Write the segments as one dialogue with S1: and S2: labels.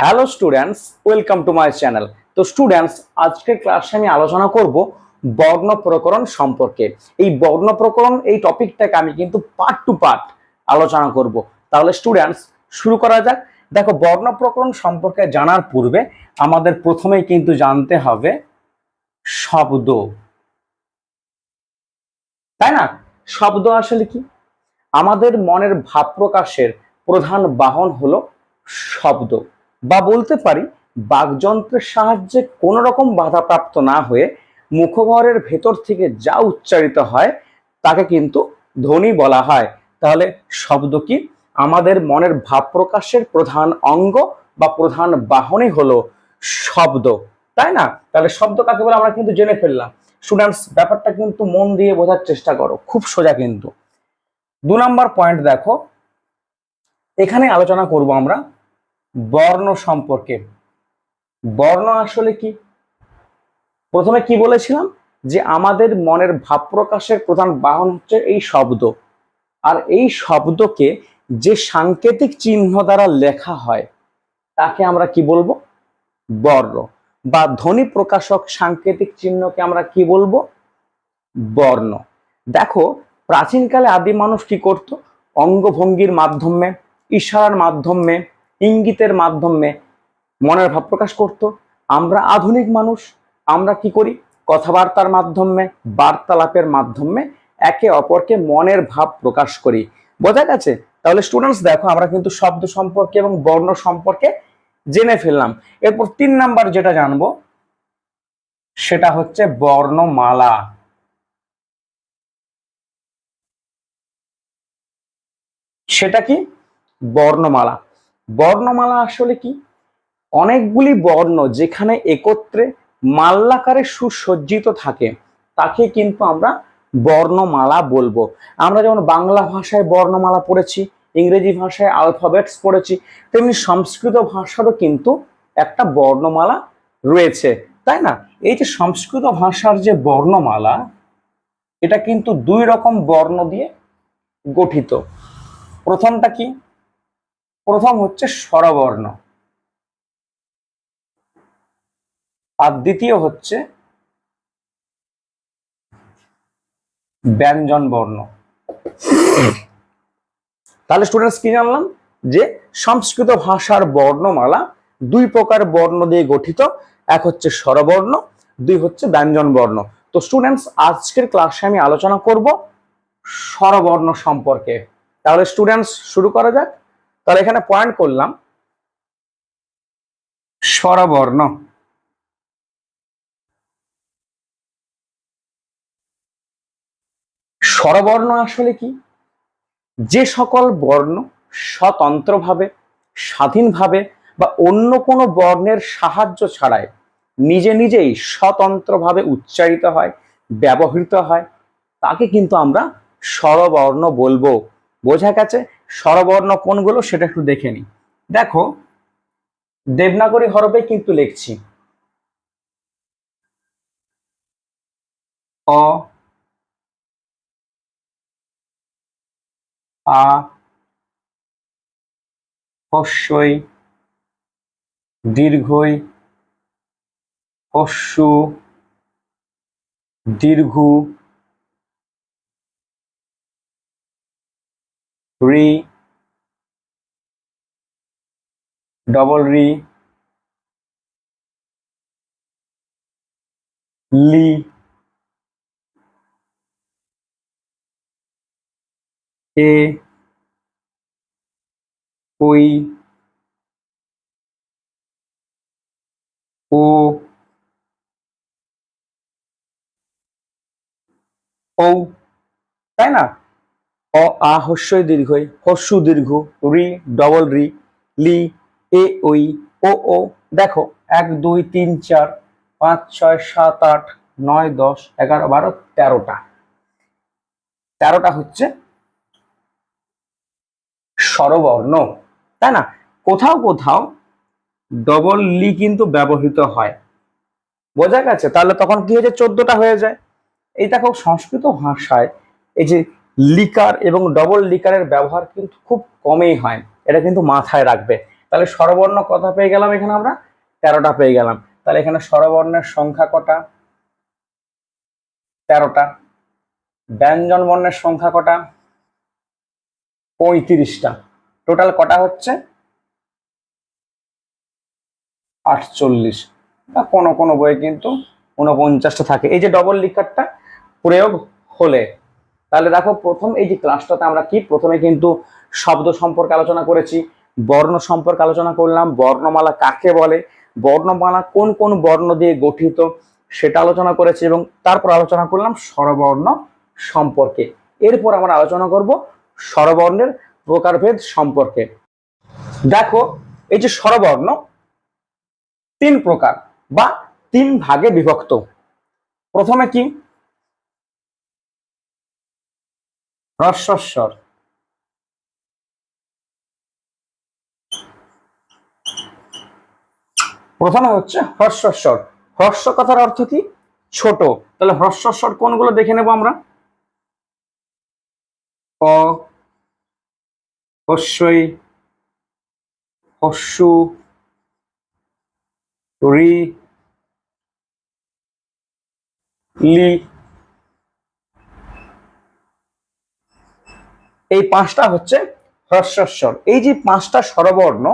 S1: hello students welcome to my channel তো students আজকের ক্লাসে আমি আলোচনা করব বর্ণ প্রকরণ সম্পর্কে এই বর্ণ প্রকরণ এই টপিকটাকে আমি কিন্তু পার্ট টু পার্ট আলোচনা করব তাহলে স্টুডেন্টস শুরু করা যাক দেখো বর্ণ প্রকরণ সম্পর্কে জানার পূর্বে আমাদের প্রথমেই কিন্তু জানতে হবে শব্দ তাই না শব্দ আসলে কি আমাদের মনের ভাব প্রকাশের প্রধান বাহন হলো শব্দ বা বলতে পারি বাগযন্ত্রের সাহায্যে কোনো রকম বাধাপ্রাপ্ত না হয়ে মুখঘরের ভেতর থেকে যা উচ্চারিত হয় তাকে কিন্তু ধ্বনি বলা হয় তাহলে শব্দ কি আমাদের মনের ভাব প্রকাশের প্রধান অঙ্গ বা প্রধান বাহনই হলো শব্দ তাই না তাহলে শব্দ কাকে বলে আমরা কিন্তু জেনে ফেললাম স্টুডেন্টস ব্যাপারটা কিন্তু মন দিয়ে বোঝার চেষ্টা করো খুব সোজা কিন্তু দু নম্বর পয়েন্ট দেখো এখানে আলোচনা করব আমরা বর্ণ সম্পর্কে বর্ণ আসলে কি প্রথমে কি বলেছিলাম যে আমাদের মনের ভাব প্রকাশের প্রধান বাহন হচ্ছে এই শব্দ আর এই শব্দকে যে সাংকেতিক চিহ্ন দ্বারা লেখা হয় তাকে আমরা কি বলবো বর্ণ বা ধ্বনি প্রকাশক সাংকেতিক চিহ্নকে আমরা কি বলবো বর্ণ দেখো প্রাচীনকালে আদি মানুষ কি করত অঙ্গভঙ্গির মাধ্যমে ইশারার মাধ্যমে ইঙ্গিতের মাধ্যমে মনের ভাব প্রকাশ করত আমরা আধুনিক মানুষ আমরা কি করি কথাবার্তার মাধ্যমে বার্তালাপের মাধ্যমে একে অপরকে মনের ভাব প্রকাশ করি বোঝা গেছে তাহলে স্টুডেন্টস দেখো আমরা কিন্তু শব্দ সম্পর্কে এবং বর্ণ সম্পর্কে জেনে ফেললাম এরপর তিন নাম্বার যেটা জানবো সেটা হচ্ছে বর্ণমালা সেটা কি বর্ণমালা বর্ণমালা আসলে কি অনেকগুলি বর্ণ যেখানে একত্রে মাল্লাকারে সুসজ্জিত থাকে তাকে কিন্তু আমরা বর্ণমালা বলবো আমরা যেমন বাংলা ভাষায় বর্ণমালা পড়েছি ইংরেজি ভাষায় আলফাবেটস পড়েছি তেমনি সংস্কৃত ভাষারও কিন্তু একটা বর্ণমালা রয়েছে তাই না এই যে সংস্কৃত ভাষার যে বর্ণমালা এটা কিন্তু দুই রকম বর্ণ দিয়ে গঠিত প্রথমটা কি প্রথম হচ্ছে স্বরবর্ণ আর দ্বিতীয় হচ্ছে ব্যঞ্জন বর্ণ তাহলে স্টুডেন্টস কি জানলাম যে সংস্কৃত ভাষার বর্ণমালা দুই প্রকার বর্ণ দিয়ে গঠিত এক হচ্ছে স্বরবর্ণ দুই হচ্ছে ব্যঞ্জন বর্ণ তো স্টুডেন্টস আজকের ক্লাসে আমি আলোচনা করব স্বরবর্ণ সম্পর্কে তাহলে স্টুডেন্টস শুরু করা যাক তাহলে এখানে পয়েন্ট করলাম স্বরবর্ণ স্বরবর্ণ আসলে কি যে সকল বর্ণ স্বতন্ত্রভাবে স্বাধীনভাবে বা অন্য কোনো বর্ণের সাহায্য ছাড়াই নিজে নিজেই স্বতন্ত্রভাবে উচ্চারিত হয় ব্যবহৃত হয় তাকে কিন্তু আমরা স্বরবর্ণ বলবো বোঝা গেছে স্বরবর্ণ কোনগুলো সেটা একটু দেখে নিই দেখো দেবনাগরী হরফে কিন্তু লিখছি অ আ হস্যই দীর্ঘই হস্য দীর্ঘ রি ডবল রি লি এ ওই ও ও তাই না অ আ হস্যই দীর্ঘই হস্যু দীর্ঘ রি ডবল রি লি এ ওই ও ও দেখো এক দুই তিন চার পাঁচ ছয় সাত আট নয় দশ এগারো বারো তেরোটা তেরোটা হচ্ছে স্বরবর্ণ তাই না কোথাও কোথাও ডবল লি কিন্তু ব্যবহৃত হয় বোঝা গেছে তাহলে তখন কি হয়েছে চোদ্দটা হয়ে যায় এই খুব সংস্কৃত ভাষায় এই যে লিকার এবং ডবল লিকারের ব্যবহার কিন্তু খুব কমেই হয় এটা কিন্তু মাথায় রাখবে তাহলে স্বরবর্ণ কথা পেয়ে গেলাম এখানে আমরা তেরোটা পেয়ে গেলাম তাহলে এখানে স্বরবর্ণের সংখ্যা কটা তেরোটা ব্যঞ্জন বর্ণের সংখ্যা কটা পঁয়ত্রিশটা টোটাল কটা হচ্ছে আটচল্লিশ বা কোনো কোনো বইয়ে কিন্তু ঊনপঞ্চাশটা থাকে এই যে ডবল লিকারটা প্রয়োগ হলে তাহলে দেখো প্রথম এই যে ক্লাসটাতে আমরা কি প্রথমে কিন্তু শব্দ সম্পর্কে আলোচনা করেছি বর্ণ সম্পর্কে আলোচনা করলাম বর্ণমালা কাকে বলে বর্ণমালা কোন কোন বর্ণ দিয়ে গঠিত সেটা আলোচনা করেছি এবং তারপর আলোচনা করলাম স্বরবর্ণ সম্পর্কে এরপর আমরা আলোচনা করব স্বরবর্ণের প্রকারভেদ সম্পর্কে দেখো এই যে স্বরবর্ণ তিন প্রকার বা তিন ভাগে বিভক্ত প্রথমে কি হ্রস্বস্বর প্রথম হচ্ছে হ্রস্বস্বর হ্রস্ব কথার অর্থ কি ছোট তাহলে হ্রস্বস্বর কোনগুলো দেখে নেব আমরা ক হস্যই হস্যু রি লি এই পাঁচটা হচ্ছে হ্রস্বস্বর এই যে পাঁচটা স্বরবর্ণ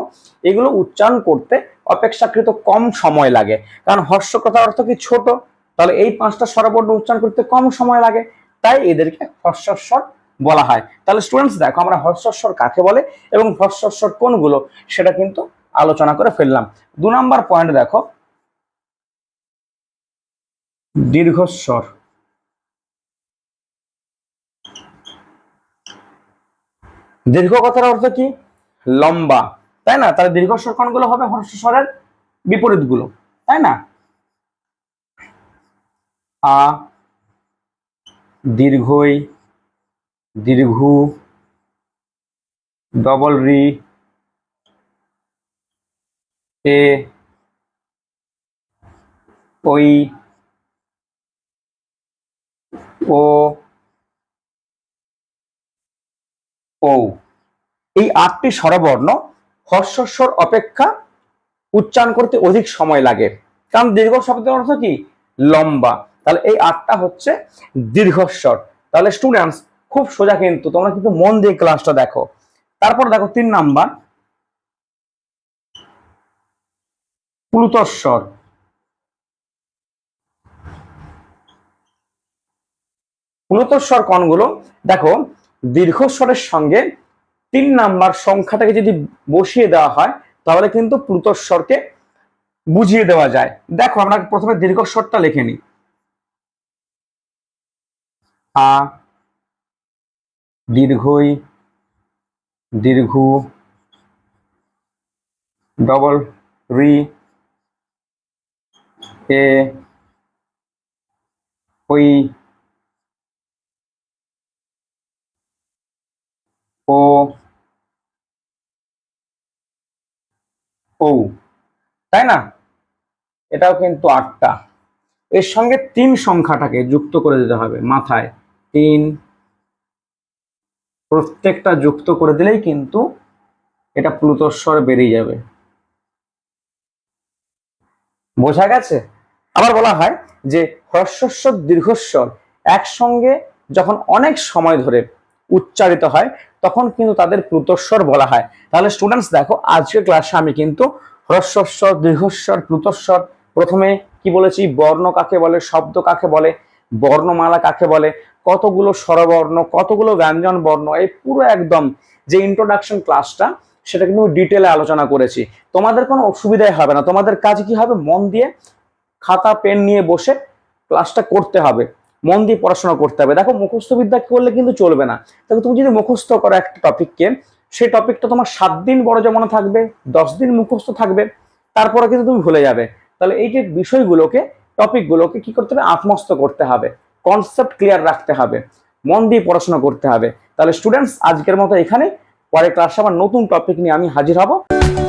S1: এগুলো উচ্চারণ করতে অপেক্ষাকৃত কম সময় লাগে কারণ হর্ষ কথার অর্থ কি ছোট তাহলে এই পাঁচটা স্বরবর্ণ উচ্চারণ করতে কম সময় লাগে তাই এদেরকে হর্ষস্বর বলা হয় তাহলে স্টুডেন্টস দেখো আমরা হর্ষস্বর কাকে বলে এবং হর্ষস্বর কোনগুলো সেটা কিন্তু আলোচনা করে ফেললাম দু নম্বর পয়েন্ট দেখো দীর্ঘস্বর দীর্ঘ কথার অর্থ কি লম্বা তাই না তাহলে দীর্ঘ স্বর গুলো হবে হর্ষ স্বরের বিপরীতগুলো তাই না আ দীর্ঘই দীর্ঘ ডবল রি এ ওই ও ঔ এই আটটি স্বরবর্ণ হর্ষস্বর অপেক্ষা উচ্চারণ করতে অধিক সময় লাগে কারণ দীর্ঘ শব্দের অর্থ কি লম্বা তাহলে এই আটটা হচ্ছে দীর্ঘস্বর তাহলে স্টুডেন্টস খুব সোজা কিন্তু তোমরা কিন্তু মন দিয়ে ক্লাসটা দেখো তারপর দেখো তিন নাম্বার প্লুতস্বর প্লুতস্বর কণগুলো দেখো দীর্ঘস্বরের সঙ্গে তিন নাম্বার সংখ্যাটাকে যদি বসিয়ে দেওয়া হয় তাহলে কিন্তু প্লুতস্বরকে বুঝিয়ে দেওয়া যায় দেখো আমরা প্রথমে দীর্ঘস্বরটা লিখে নিই আ দীর্ঘই দীর্ঘ ডবল রি এ ওই ও তাই না এটাও কিন্তু আটটা এর সঙ্গে তিন সংখ্যাটাকে যুক্ত করে দিতে হবে মাথায় তিন প্রত্যেকটা যুক্ত করে দিলেই কিন্তু এটা প্লুতস্বর বেরিয়ে যাবে বোঝা গেছে আবার বলা হয় যে হর্ষস্বর দীর্ঘস্বর একসঙ্গে যখন অনেক সময় ধরে উচ্চারিত হয় তখন কিন্তু তাদের প্লুতস্বর বলা হয় তাহলে স্টুডেন্টস দেখো আজকের ক্লাসে আমি কিন্তু হ্রস্বস্বর দীর্ঘস্বর প্লুতস্বর প্রথমে কি বলেছি বর্ণ কাকে বলে শব্দ কাকে বলে বর্ণমালা কাকে বলে কতগুলো স্বরবর্ণ কতগুলো ব্যঞ্জন বর্ণ এই পুরো একদম যে ইন্ট্রোডাকশন ক্লাসটা সেটা কিন্তু ডিটেলে আলোচনা করেছি তোমাদের কোনো অসুবিধাই হবে না তোমাদের কাজ কি হবে মন দিয়ে খাতা পেন নিয়ে বসে ক্লাসটা করতে হবে মন দিয়ে পড়াশোনা করতে হবে দেখো মুখস্থবিদ্যা করলে কিন্তু চলবে না দেখো তুমি যদি মুখস্থ করো একটা টপিককে সেই টপিকটা তোমার সাত দিন বড় জমানো থাকবে দশ দিন মুখস্থ থাকবে তারপরে কিন্তু তুমি ভুলে যাবে তাহলে এই যে বিষয়গুলোকে টপিকগুলোকে কি করতে হবে আত্মস্থ করতে হবে কনসেপ্ট ক্লিয়ার রাখতে হবে মন দিয়ে পড়াশোনা করতে হবে তাহলে স্টুডেন্টস আজকের মতো এখানে পরে ক্লাসে আবার নতুন টপিক নিয়ে আমি হাজির হব